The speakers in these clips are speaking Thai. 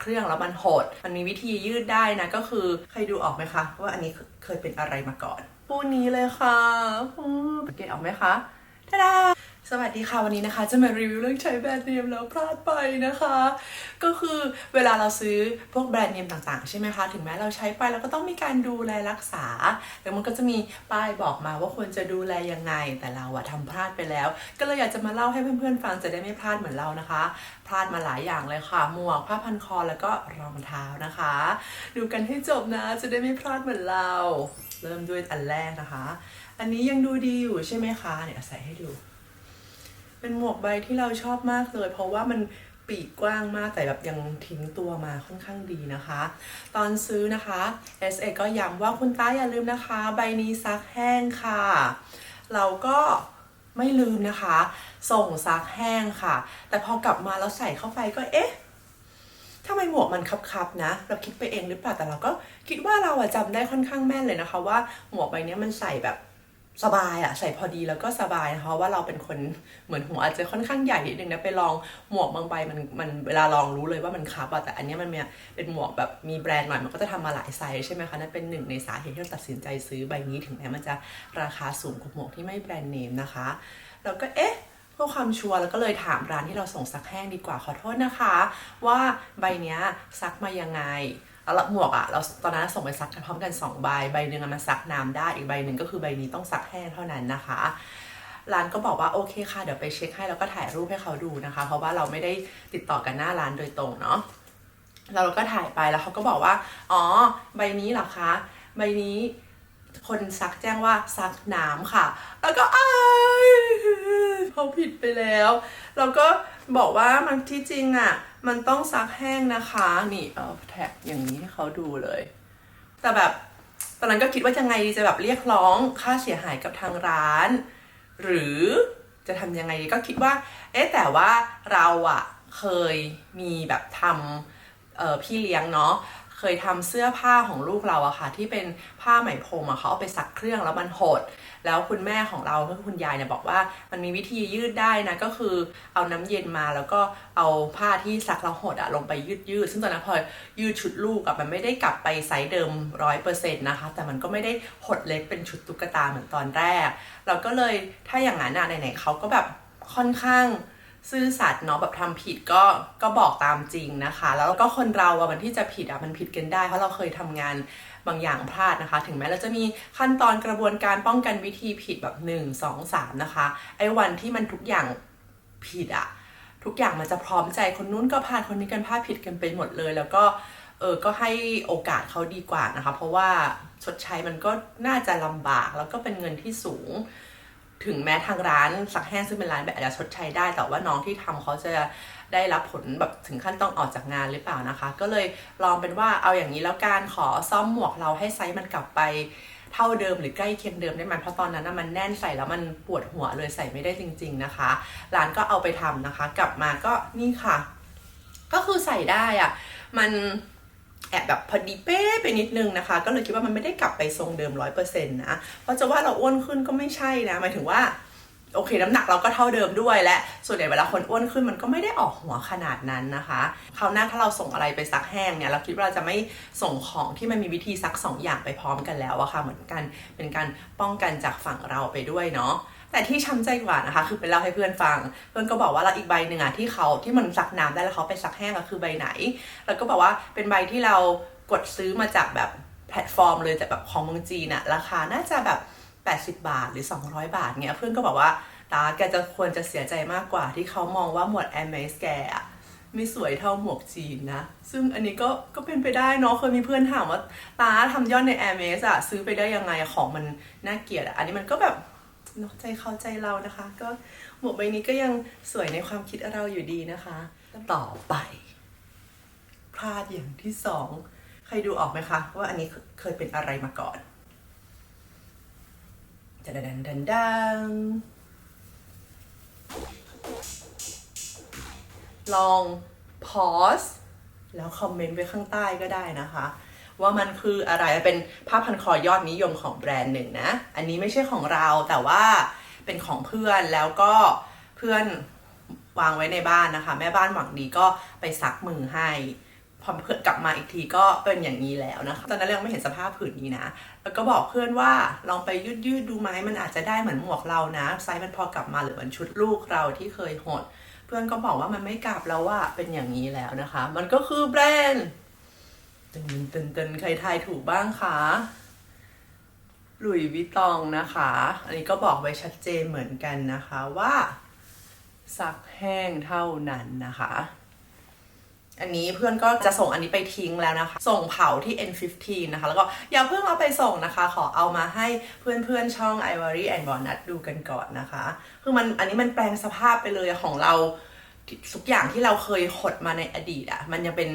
เครื่องแล้วมันหด มันมีวิธียืดได้นะก็คือใครดูออกไหมคะ ว่าอันนี้เคยเป็นอะไรมาก่อนปูนี้เลยค่ะมสังเกตออกไหมคะทาา สวัสดีค่ะวันนี้นะคะจะมารีวิวเรื่องใช้แบรนด์เนมแล้วพลาดไปนะคะ ก็คือเวลาเราซื้อพวกแบรนด์เนมต่างๆ ใช่ไหมคะถึงแม้เราใช้ไปเราก็ต้องมีการดูแลรักษา แล้วมันก็จะมีป้ายบอกมาว่าควรจะดูแลยังไง แต่เราอะทำพลาดไปแล้ว ก็เลยอยากจะมาเล่าให้เพื่อนๆฟังจะได้ไม่พลาดเหมือนเรานะคะ พลาดมาหลายอย่างเลยค่ะหมวกผ้าพันคอแล้วก็รองเท้านะคะ ดูกันให้จบนะจะได้ไม่พลาดเหมือนเรา เริ่มด้วยอันแรกนะคะ อันนี้ยังดูดีอยู่ใช่ไหมคะเนี่ยใส่ให้ดู เป็นหมวกใบที่เราชอบมากเลย เพราะว่ามันปีกกว้างมากแต่แบบยังทิ้งตัวมาค่อนข้างดีนะคะ ตอนซื้อนะคะ SA ก็ย้ำว่าคุณต้าอย่าลืมนะคะ ใบนี้ซักแห้งค่ะ เราก็ไม่ลืมนะคะ ส่งซักแห้งค่ะ แต่พอกลับมาแล้วใส่เข้าไปก็เอ๊ะทำไมหมวกมันคับๆนะ เราคิดไปเองหรือเปล่าแต่เราก็คิดว่าเราอะจำได้ค่อนข้างแม่นเลยนะคะ ว่าหมวกใบนี้มันใส่แบบ สบายอะใส่พอดีแล้วก็สบายนะคะเพราะว่าเราเป็นคนเหมือนหัวอาจจะค่อนข้างใหญ่นิดนึงนะไปลองหมวกบางใบมันมันเวลาลองรู้เลยว่ามันคับอะแต่อันนี้มันมีเป็นหมวกแบบมีแบรนด์หน่อยมันก็จะทำมาหลายไซส์ใช่ไหมคะนั่นเป็นหนึ่งในสาเหตุที่เราตัดสินใจซื้อใบนี้ถึงแม้มันจะราคาสูงกว่าหมวกที่ไม่แบรนด์เนมนะคะแล้วก็เอ๊ะเพื่อความชัวร์แล้วก็เลยถามร้านที่เราส่งซักแห้งดีกว่าขอโทษนะคะ ว่าใบนี้ซักมายังไง แล้วหมวกอะเราตอนนั้นส่งไปซักพร้อมกัน2ใบใบหนึ่งมันซักน้ำได้อีกใบหนึ่งก็คือใบนี้ต้องซักแห้งเท่านั้นนะคะ ร้านก็บอกว่าโอเคค่ะเดี๋ยวไปเช็คให้แล้วก็ถ่ายรูปให้เขาดูนะคะ เพราะว่าเราไม่ได้ติดต่อกันหน้าร้านโดยตรงเนาะแล้วเราก็ถ่ายไปแล้วเขาก็บอกว่า อ๋อ ใบนี้เหรอคะ ใบนี้ คนซักแจ้งว่าซักน้ำค่ะ แล้วก็อ้ายเขาผิดไปแล้วเราก็บอกว่ามันที่จริงอะ มันต้องซักแห้งนะคะ นี่เอาแท็กอย่างนี้ให้เขาดูเลย แต่แบบตอนนั้นก็คิดว่ายังไงดีจะแบบเรียกร้องค่าเสียหายกับทางร้าน หรือจะทำยังไงก็คิดว่า เอ๊ะแต่ว่าเราอะเคยมีแบบทำพี่เลี้ยงเนาะ เคยทำเสื้อผ้าของลูกเราอะค่ะ ที่เป็นผ้าไหมพรมอะเขาเอาไปซักเครื่องแล้วมันหด แล้วคุณแม่ของเราก็คือคุณยายเนี่ยบอกว่ามันมีวิธียืดได้นะก็คือเอาน้ำเย็นมาแล้วก็เอาผ้าที่ซักแล้วหดอะลงไปยืดยืดซึ่งตอนนั้นพอยืดชุดลูกอะมันไม่ได้กลับไปไซส์เดิมร้อยเปอร์เซ็นต์นะคะ แต่มันก็ไม่ได้หดเล็กเป็นชุดตุ๊กตาเหมือนตอนแรก เราก็เลยถ้าอย่างนั้นอะไหนๆเขาก็แบบค่อนข้าง ซื่อสัตย์เนาะแบบทำผิดก็ก็บอกตามจริงนะคะ แล้วก็คนเราอะมันที่จะผิดอะมันผิดกันได้ เพราะเราเคยทำงานบางอย่างพลาดนะคะ ถึงแม้เราจะมีขั้นตอนกระบวนการป้องกันวิธีผิดแบบ 1 2 3 นะคะ ไอ้วันที่มันทุกอย่างผิดอะทุกอย่างมันจะพร้อมใจคนนู้นก็พลาดคนนี้กันพลาดผิดกันไปหมดเลย แล้วก็เออก็ให้โอกาสเขาดีกว่านะคะ เพราะว่าชดใช้มันก็น่าจะลำบากแล้วก็เป็นเงินที่สูง ถึงแม้ทางร้านสักแห้งซึ่งเป็นร้านแบบอาจจะชดใช้ได้ แต่ว่าน้องที่ทำเขาจะได้รับผลแบบถึงขั้นต้องออกจากงานหรือเปล่านะคะ ก็เลยลองเป็นว่าเอาอย่างนี้แล้วการขอซ่อมหมวกเราให้ไซส์มันกลับไปเท่าเดิมหรือใกล้เคียงเดิมได้ไหมเพราะตอนนั้นมันแน่นใส่แล้วมันปวดหัวเลยใส่ไม่ได้จริง ๆนะคะ ร้านก็เอาไปทำนะคะ กลับมาก็นี่ค่ะ ก็คือใส่ได้อะมัน แอบแบบพอดีเป๊ะไปนิดนึงนะคะ ก็เลยคิดว่ามันไม่ได้กลับไปทรงเดิมร้อยเปอร์เซ็นต์นะเพราะจะว่าเราอ้วนขึ้นก็ไม่ใช่นะหมายถึงว่าโอเคน้ำหนักเราก็เท่าเดิมด้วยและ ส่วนใหญ่เวลาคนอ้วนขึ้นมันก็ไม่ได้ออกหัวขนาดนั้นนะคะคราวหน้าถ้าเราส่งอะไรไปซักแห้งเนี่ยเราคิดว่าเราจะไม่ส่งของที่มันมีวิธีซักสองอย่างไปพร้อมกันแล้วอะค่ะเหมือนกันเป็นการป้องกันจากฝั่งเราไปด้วยเนาะ แต่ที่ช้ำใจกว่านะคะ คือไปเล่าให้เพื่อนฟัง เพื่อนก็บอกว่าเราอีกใบหนึ่งอะที่เขาที่มันซักน้ำได้แล้วเขาไปซักแห้งอะคือใบไหน แล้วก็บอกว่าเป็นใบที่เรากดซื้อมาจากแบบแพลตฟอร์มเลยแต่แบบของเมืองจีนอะราคาน่าจะแบบ 80 บาทหรือ 200 บาทเนี่ยเพื่อนก็บอกว่าตาแกจะควรจะเสียใจมากกว่าที่เขามองว่าหมวดแอมเมสแกอะไม่สวยเท่าหมวกจีนนะ ซึ่งอันนี้ก็ก็เป็นไปได้เนาะเคยมีเพื่อนถามว่าตาทำยอดใน a อ r m e s อะซื้อไปได้ยังไงของมันน่าเกลียดอะอันนี้มันก็แบบ เนอะใจเขาใจเรานะคะ ก็หมวกใบนี้ก็ยังสวยในความคิดเราอยู่ดีนะคะ ต่อไป พลาดอย่างที่สองใครดูออกไหมคะ ว่าอันนี้เคยเป็นอะไรมาก่อนดันดันดันดันลองพอสแล้วคอมเมนต์ไว้ข้างใต้ก็ได้นะคะ ว่ามันคืออะไรเป็นผ้าพันคอยอดนิยมของแบรนด์หนึ่งนะ อันนี้ไม่ใช่ของเราแต่ว่าเป็นของเพื่อนแล้วก็เพื่อนวางไว้ในบ้านนะคะ แม่บ้านหวังดีก็ไปซักมือให้พอเพื่อนกลับมาอีกทีก็เป็นอย่างนี้แล้วนะคะตอนนั้นเรายังไม่เห็นสภาพผืนนี้นะ แล้วก็บอกเพื่อนว่าลองไปยืดยืดดูไหมมันอาจจะได้เหมือนหมวกเรานะไซส์มันพอกลับมาหรือมือนชุดลูกเราที่เคยหด เพื่อนก็บอกว่ามันไม่กลับแล้วว่าเป็นอย่างนี้แล้วนะคะ มันก็คือแบรนด์ ตึนตึนตึนใครทายถูกบ้างคะหลุยวิตองนะคะ อันนี้ก็บอกไว้ชัดเจนเหมือนกันนะคะว่าซักแห้งเท่านั้นนะคะ อันนี้เพื่อนก็จะส่งอันนี้ไปทิ้งแล้วนะคะ ส่งเผาที่ N15 นะคะ แล้วก็อย่าเพิ่งเอาไปส่งนะคะ ขอเอามาให้เพื่อนๆช่อง Ivory and Walnut ดูกันก่อนนะคะ คือมันอันนี้มันแปลงสภาพไปเลยของเรา ทุกอย่างที่เราเคยหดมาในอดีตอะมันยังเป็น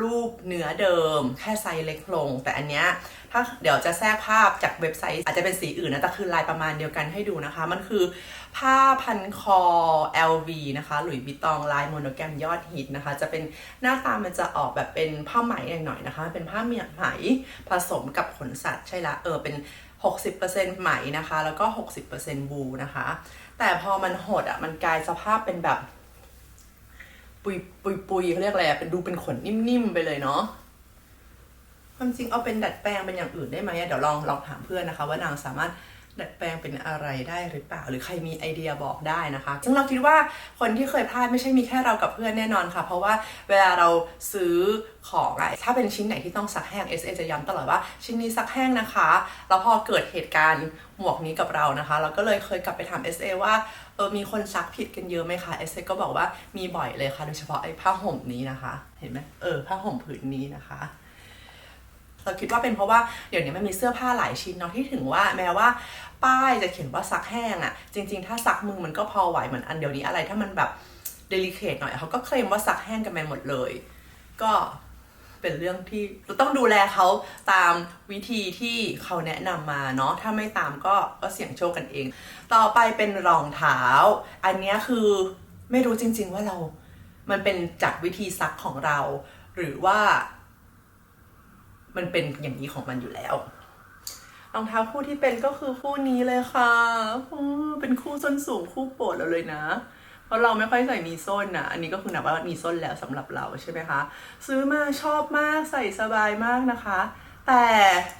รูปเนื้อเดิม แค่ไซส์เล็กลง แต่อันเนี้ยถ้าเดี๋ยวจะแทรกภาพจากเว็บไซต์ อาจจะเป็นสีอื่นนะแต่คือลายประมาณเดียวกันให้ดูนะคะ มันคือผ้าพันคอ LV นะคะ หลุยส์วิตตองลายโมโนแกรมยอดฮิตนะคะ จะเป็นหน้าตามันจะออกแบบเป็นผ้าไหมหน่อยๆนะคะ เป็นผ้าเมียไหมผสมกับขนสัตว์ใช่ละเออเป็น 60%ไหมนะคะ แล้วก็ 60%วูนะคะ แต่พอมันหดอะมันกลายสภาพเป็นแบบ ปุยปุยปุยเขาเรียกอะไรเป็นดูเป็นขนนิ่มๆไปเลยเนาะความจริงเอาเป็นดัดแปลงเป็นอย่างอื่นได้ไหมเดี๋ยวลองลองถามเพื่อนนะคะ ว่านางสามารถ ดัดแปลงเป็นอะไรได้หรือเปล่า หรือใครมีไอเดียบอกได้นะคะ ซึ่งเราคิดว่าคนที่เคยพลาดไม่ใช่มีแค่เรากับเพื่อนแน่นอนค่ะ เพราะว่าเวลาเราซื้อของอะถ้าเป็นชิ้นไหนที่ต้องซักแห้ง SA จะย้ำตลอดว่าชิ้นนี้ซักแห้งนะคะ แล้วพอเกิดเหตุการณ์หมวกนี้กับเรานะคะ เราก็เลยเคยกลับไปถาม SA ว่าเออมีคนซักผิดกันเยอะไหมคะ SA ก็บอกว่ามีบ่อยเลยค่ะ โดยเฉพาะไอ้ผ้าห่มนี้นะคะ เห็นไหมเออผ้าห่มผืนนี้นะคะ เราคิดว่าเป็นเพราะว่าเดี๋ยวนี้มันมีเสื้อผ้าหลายชิ้นเนาะที่ถึงว่าแม้ว่าป้ายจะเขียนว่าซักแห้งอะจริง ๆ ถ้าซักมือมันก็พอไหวเหมือนอันเดี๋ยวนี้อะไรถ้ามันแบบเดลิเคทหน่อยเขาก็เคลมว่าซักแห้งกันไปหมดเลย ก็เป็นเรื่องที่เราต้องดูแลเขาตามวิธีที่เขาแนะนำมาเนาะถ้าไม่ตามก็ก็เสี่ยงโชคกันเอง ต่อไปเป็นรองเท้า อันนี้คือไม่รู้จริง ๆ ว่าเรา มันเป็นจากวิธีซักของเรา หรือว่า มันเป็นอย่างนี้ของมันอยู่แล้วรองเท้าคู่ที่เป็นก็คือคู่นี้เลยค่ะเป็นคู่ส้นสูงคู่โปรดเราเลยนะ เพราะเราไม่ค่อยใส่มีส้นนะอันนี้ก็คือนับว่ามีส้นแล้วสำหรับเราใช่ไหมคะ ซื้อมาชอบมากใส่สบายมากนะคะ แต่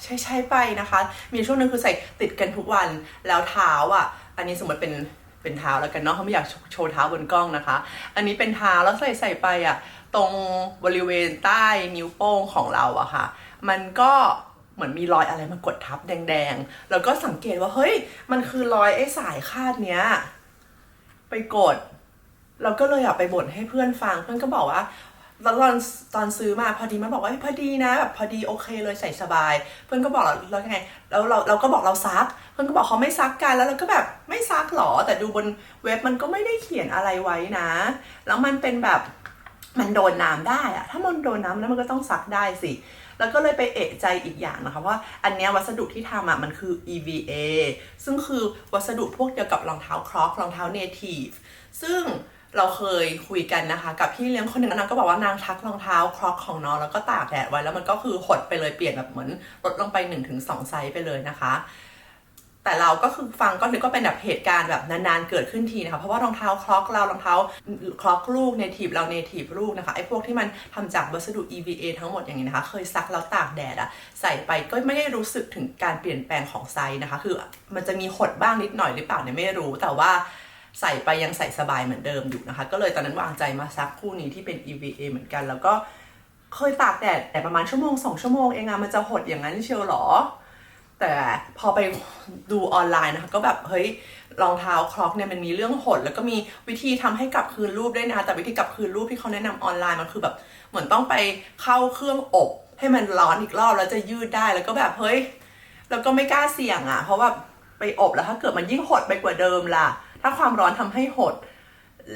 ใช้ใช้ไปนะคะ มีช่วงหนึงคือใส่ติดกันทุกวันแล้วเท้าอะ อันนี้สมมติเป็นเป็นเท้าแล้วกันเนาะเขาไม่อยากโชว์เท้าบนกล้องนะคะ อันนี้เป็นเท้าแล้วใส่ใส่ไปอะตรงบริเวณใต้นิ้วโป้งของเราอะค่ะ มันก็เหมือนมีรอยอะไรมากดทับแดงๆ แล้วก็สังเกตว่าเฮ้ย มันคือรอยไอ้สายคาดเนี้ย ไปกด เราก็เลยอยากไปบ่นให้เพื่อนฟัง เพื่อนก็บอกว่าตอนตอนซื้อมาพอดีมันบอกว่าพอดีนะแบบพอดีโอเคเลยใส่สบาย เพื่อนก็บอกเราแล้วไงแล้วเราเราก็บอกเราซัก เพื่อนก็บอกเขาไม่ซักกันแล้วเราก็แบบไม่ซักหรอแต่ดูบนเว็บมันก็ไม่ได้เขียนอะไรไว้นะ แล้วมันเป็นแบบมันโดนน้ำได้อะถ้ามันโดนน้ำแล้วมันก็ต้องซักได้สิ แล้วก็เลยไปเอะใจอีกอย่างนะคะว่าอันเนี้ยวัสดุที่ทำอะมันคือ EVA ซึ่งคือวัสดุพวกเดียวกับรองเท้าครอกรองเท้าเนทีฟซึ่งเราเคยคุยกันนะคะ กับพี่เลี้ยงคนหนึ่งนางก็บอกว่านางทักรองเท้าครอกของน้องแล้วก็ตากแดดไว้แล้วมันก็คือหดไปเลยเปลี่ยนแบบเหมือนลดลงไป 1-2 ไซส์ไปเลยนะคะ แต่เราก็คือฟังก็นึกว่าเป็นแบบเหตุการณ์แบบนานๆเกิดขึ้นทีนะคะเพราะว่ารองเท้าคล็อกเรารองเท้าคล็อกลูกเนทีฟเราเนทีฟลูกนะคะไอ้พวกที่มันทำจากวัสดุ EVA ทั้งหมดอย่างนี้นะคะ เคยซักแล้วตากแดดอะใส่ไปก็ไม่ได้รู้สึกถึงการเปลี่ยนแปลงของไซส์นะคะ คือมันจะมีหดบ้างนิดหน่อยหรือเปล่าเนี่ยไม่รู้แต่ว่าใส่ไปยังใส่สบายเหมือนเดิมอยู่นะคะ ก็เลยตอนนั้นวางใจมาซักคู่นี้ที่เป็น EVA เหมือนกัน แล้วก็เคยตากแดดแต่ประมาณชั่วโมงสองชั่วโมงเองอะมันจะหดอย่างนั้นเชียวหรอ แต่พอไปดูออนไลน์นะคะก็แบบเฮ้ยรองเท้าคล็อกเนี่ยมันมีเรื่องหด แล้วก็มีวิธีทำให้กลับคืนรูปด้วยนะ แต่วิธีกลับคืนรูปที่เขาแนะนำออนไลน์มันคือแบบเหมือนต้องไปเข้าเครื่องอบให้มันร้อนอีกรอบแล้วจะยืดได้แล้วก็แบบเฮ้ยแล้วก็ไม่กล้าเสี่ยงอะ่ะ เพราะว่าไปอบแล้วถ้าเกิดมันยิ่งหดไปกว่าเดิมล่ะ ถ้าความร้อนทำให้หด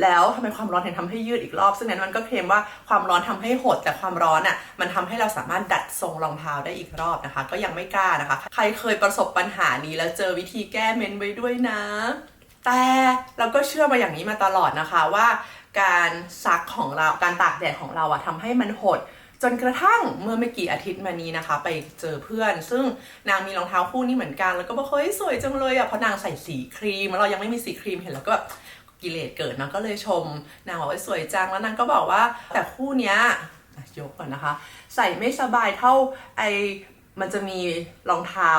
แล้วทำไมความร้อนถึงทำให้ยืดอีกรอบ ซึ่งนั้นมันก็เคลมว่าความร้อนทำให้หด แต่ความร้อนอะมันทำให้เราสามารถดัดทรงรองเท้าได้อีกรอบนะคะ ก็ยังไม่กล้านะคะ ใครเคยประสบปัญหานี้แล้วเจอวิธีแก้เมนไว้ด้วยนะ แต่เราก็เชื่อมาอย่างนี้มาตลอดนะคะว่า การซักของเราการตากแดดของเราอะทำให้มันหดจนกระทั่งเมื่อไม่กี่อาทิตย์มานี้นะคะ ไปเจอเพื่อน ซึ่งนางมีรองเท้าคู่นี้เหมือนกันแล้วก็บอกเฮ้ยสวยจังเลยอะเพราะนางใส่สีครีมแล้วเรายังไม่มีสีครีมเห็นแล้วก็แบบ กิเลสเกิดนางก็เลยชมนางบอกว่าสวยจังแล้วนางก็บอกว่าแต่คู่เนี้ยยกก่อนนะคะ ใส่ไม่สบายเท่าไอมันจะมีรองเท้า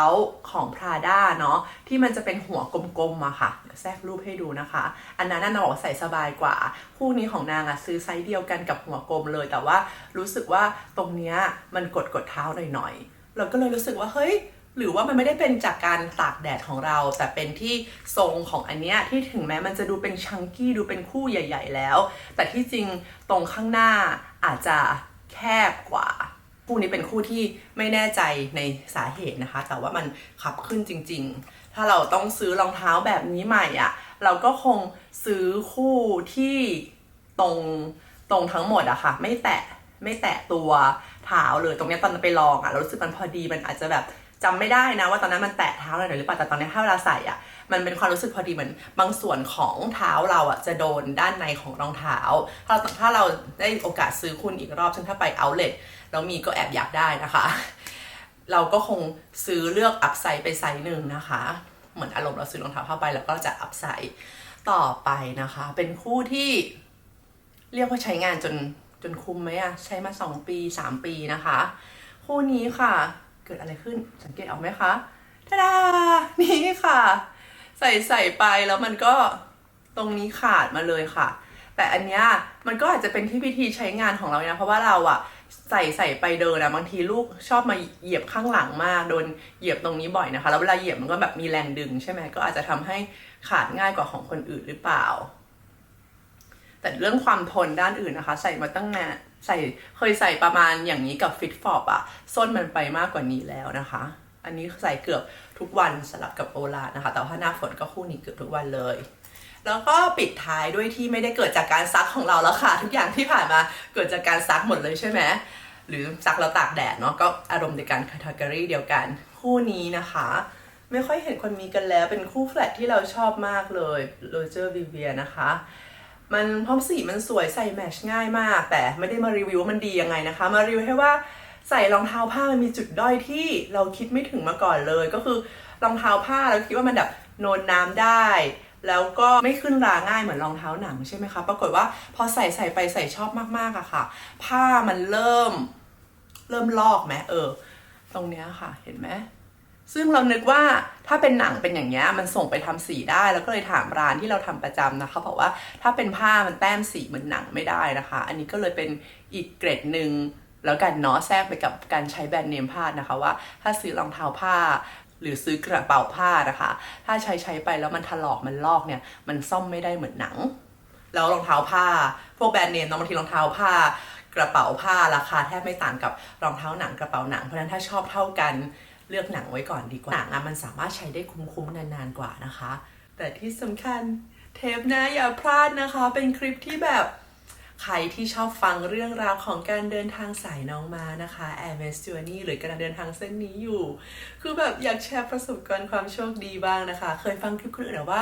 ของ Prada เนาะที่มันจะเป็นหัวกลมๆอะค่ะแทรกรูปให้ดูนะคะ อันนั้นนางบอกใส่สบายกว่า คู่นี้ของนางอะซื้อไซส์เดียวกันกับหัวกลมเลย แต่ว่ารู้สึกว่าตรงเนี้ยมันกดกดเท้าหน่อยๆเราก็เลยรู้สึกว่าเฮ้ย หรือว่ามันไม่ได้เป็นจากการตากแดดของเรา แต่เป็นที่ทรงของอันเนี้ยที่ถึงแม้มันจะดูเป็นชังกี้ดูเป็นคู่ใหญ่ ๆ แล้ว แต่ที่จริงตรงข้างหน้าอาจจะแคบกว่า คู่นี้เป็นคู่ที่ไม่แน่ใจในสาเหตุนะคะ แต่ว่ามันขับขึ้นจริง ๆ ถ้าเราต้องซื้อรองเท้าแบบนี้ใหม่อะ่ะเราก็คงซื้อคู่ที่ตรงตรงทั้งหมดอะค่ะ ไม่แตะไม่แตะตัวเท้าเลยตรงนี้ตอนไปลองอะเรารู้สึกมันพอดีมันอาจจะแบบ จำไม่ได้นะว่าตอนนั้นมันแตะเท้าเราหน่อยหรือเปล่าแต่ตอนนี้ถ้าเวลาใส่อะมันเป็นความรู้สึกพอดีเหมือนบางส่วนของเท้าเราอะจะโดนด้านในของรองเท้า ถ้าถ้าเราได้โอกาสซื้อคุณอีกรอบซึ่งถ้าไปเอาเล t แล้วมีก็แอบอยากได้นะคะ เราก็คงซื้อเลือกอัพไซด์ไปไซส์หนึ่งนะคะ เหมือนอารมณ์เราซื้อรองเท้าผ้าใบแล้วก็จะอัพไซด์ต่อไปนะคะ เป็นคู่ที่เรียกว่าใช้งานจนจนคุ้มไหมอะใช้มา 2 ปี 3 ปีนะคะ คู่นี้ค่ะ เกิดอะไรขึ้นสังเกตออกไหมคะทาดานี่ค่ะ ใส่ใส่ไปแล้วมันก็ตรงนี้ขาดมาเลยค่ะ แต่อันเนี้ยมันก็อาจจะเป็นที่พิธีใช้งานของเรานะเพราะว่าเราอะใส่ใส่ไปเดินอะบางทีลูกชอบมาเหยียบข้างหลังมากโดนเหยียบตรงนี้บ่อยนะคะ แล้วเวลาเหยียบมันก็แบบมีแรงดึงใช่ไหมก็อาจจะทำให้ขาดง่ายกว่าของคนอื่นหรือเปล่า แต่เรื่องความทนด้านอื่นนะคะ ใส่มาตั้งนาน ใส่เคยใส่ประมาณอย่างนี้กับฟิตฟอบอะส้นมันไปมากกว่านี้แล้วนะคะ อันนี้ใส่เกือบทุกวันสลับกับโอลานะคะ แต่ว่าหน้าฝนก็คู่นี้เกือบทุกวันเลย แล้วก็ปิดท้ายด้วยที่ไม่ได้เกิดจากการซักของเราแล้วค่ะ ทุกอย่างที่ผ่านมาเกิดจากการซักหมดเลยใช่ไหมหรือซักแล้วตากแดดเนาะก็อารมณ์ในการคาตากรีเดียวกันคู่นี้นะคะ ไม่ค่อยเห็นคนมีกันแล้วเป็นคู่แฟลตที่เราชอบมากเลยโรเจอร์วิเวียนะคะ มันพร้อมสีมันสวยใส่แมชง่ายมาก แต่ไม่ได้มารีวิวว่ามันดียังไงนะคะ มารีวิวให้ว่าใส่รองเท้าผ้ามันมีจุดด้อยที่เราคิดไม่ถึงมาก่อนเลย ก็คือรองเท้าผ้าเราคิดว่ามันแบบโนนน้ำได้ แล้วก็ไม่ขึ้นราง่ายเหมือนรองเท้าหนังใช่ไหมคะ ปรากฏว่าพอใส่ใส่ไปใส่ชอบมากๆอะค่ะ ผ้ามันเริ่ม เริ่มลอกไหมเออ ตรงเนี้ยค่ะ เห็นไหม ซึ่งเรานึกว่าถ้าเป็นหนังเป็นอย่างเงี้ยมันส่งไปทำสีได้ แล้วก็เลยถามร้านที่เราทำประจำนะคะบอกว่าถ้าเป็นผ้ามันแต้มสีเหมือนหนังไม่ได้นะคะ อันนี้ก็เลยเป็นอีกเกรดหนึ่งแล้วกันเนาะแทรกไปกับการใช้แบรนด์เนมผ้านะคะว่าถ้าซื้อรองเท้าผ้า หรือซื้อกระเป๋าผ้านะคะ ถ้าใช้ใช้ไปแล้วมันถลอกมันลอกเนี่ยมันซ่อมไม่ได้เหมือนหนัง แล้วรองเท้าผ้า พวกแบรนด์เนมบางทีรองเท้าผ้ากระเป๋าผ้าราคาแทบไม่ต่างกับรองเท้าหนังกระเป๋าหนังเพราะฉะนั้นถ้าชอบเท่ากัน เลือกหนังไว้ก่อนดีกว่า หนังอะมันสามารถใช้ได้คุ้มๆนานๆกว่านะคะ แต่ที่สำคัญเทปหนะอย่าพลาดนะคะ เป็นคลิปที่แบบใครที่ชอบฟังเรื่องราวของการเดินทางสายน้องมานะคะ Air m a s Journey หรือกำลังเดินทางเส้นนี้อยู่ คือแบบอยากแชร์ประสบการณ์ความโชคดีบ้างนะคะ เคยฟังคลิปคนอื่นแต่ว่า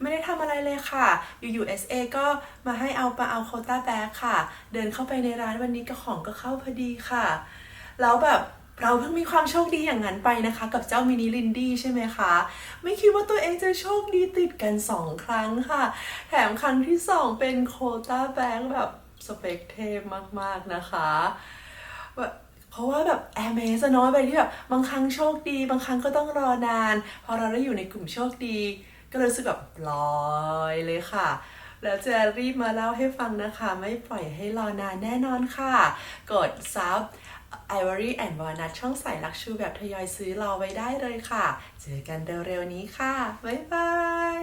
ไม่ได้ทำอะไรเลยค่ะ อยู่ USA ก็มาให้เอามาเอาโคต้าแบ็กค่ะ เดินเข้าไปในร้านวันนี้ก็ของก็เข้าพอดีค่ะ แล้วแบบ เราเพิ่งมีความโชคดีอย่างนั้นไปนะคะ กับเจ้ามินิลินดี้ใช่ไหมคะ ไม่คิดว่าตัวเองจะโชคดีติดกัน 2 ครั้งค่ะ แถมครั้งที่ 2 เป็นโคต้าแบงค์แบบสเปกเทพมากๆนะคะแบบเพราะว่าแบบแอร์เมสเนาะไปที่แบบบางครั้งโชคดี บางครั้งก็ต้องรอนาน พอเราได้อยู่ในกลุ่มโชคดี ก็เลยรู้สึกแบบลอยเลยค่ะแล้วจะรีบมาเล่าให้ฟังนะคะ ไม่ปล่อยให้รอนานแน่นอนค่ะ กดซับ Ivory and Walnut ช่องใส่ลักชูแบบทยอยซื้อรอไว้ได้เลยค่ะ เจอกันเร็วๆนี้ค่ะ บ๊ายบาย